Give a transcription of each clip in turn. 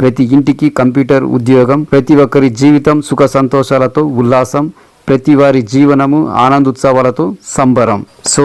ప్రతి ఇంటికి కంప్యూటర్ ఉద్యోగం ప్రతి ఒక్కరి జీవితం సుఖ సంతోషాలతో ఉల్లాసం ప్రతి వారి జీవనము ఆనందోత్సవాలతో సంబరం. So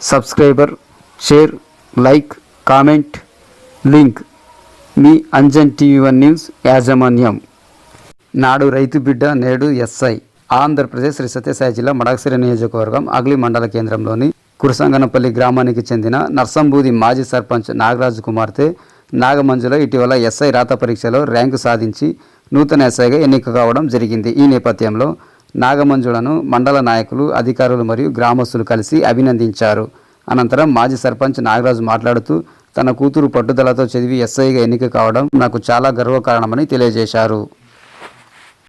subscriber share like comment link. మీ అంజన్ టీవీ వన్ న్యూస్ యాజమాన్యం. నాడు రైతు బిడ్డ నేడు ఎస్ఐ. ఆంధ్రప్రదేశ్ శ్రీ సత్యసాయి జిల్లా మడకసిరి నియోజకవర్గం అగ్లి మండల కేంద్రంలోని కురసంగనపల్లి గ్రామానికి చెందిన నర్సంబూది మాజీ సర్పంచ్ నాగరాజు కుమార్తె నాగమంజుల ఇటీవల ఎస్ఐ రాత పరీక్షలో ర్యాంకు సాధించి నూతన ఎస్ఐగా ఎన్నిక కావడం జరిగింది. ఈ నేపథ్యంలో నాగమంజులను మండల నాయకులు అధికారులు మరియు గ్రామస్తులు కలిసి అభినందించారు. అనంతరం మాజీ సర్పంచ్ నాగరాజు మాట్లాడుతూ తన కూతురు పట్టుదలతో చదివి ఎస్ఐగా ఎన్నిక కావడం నాకు చాలా గర్వకారణమని తెలియజేశారు.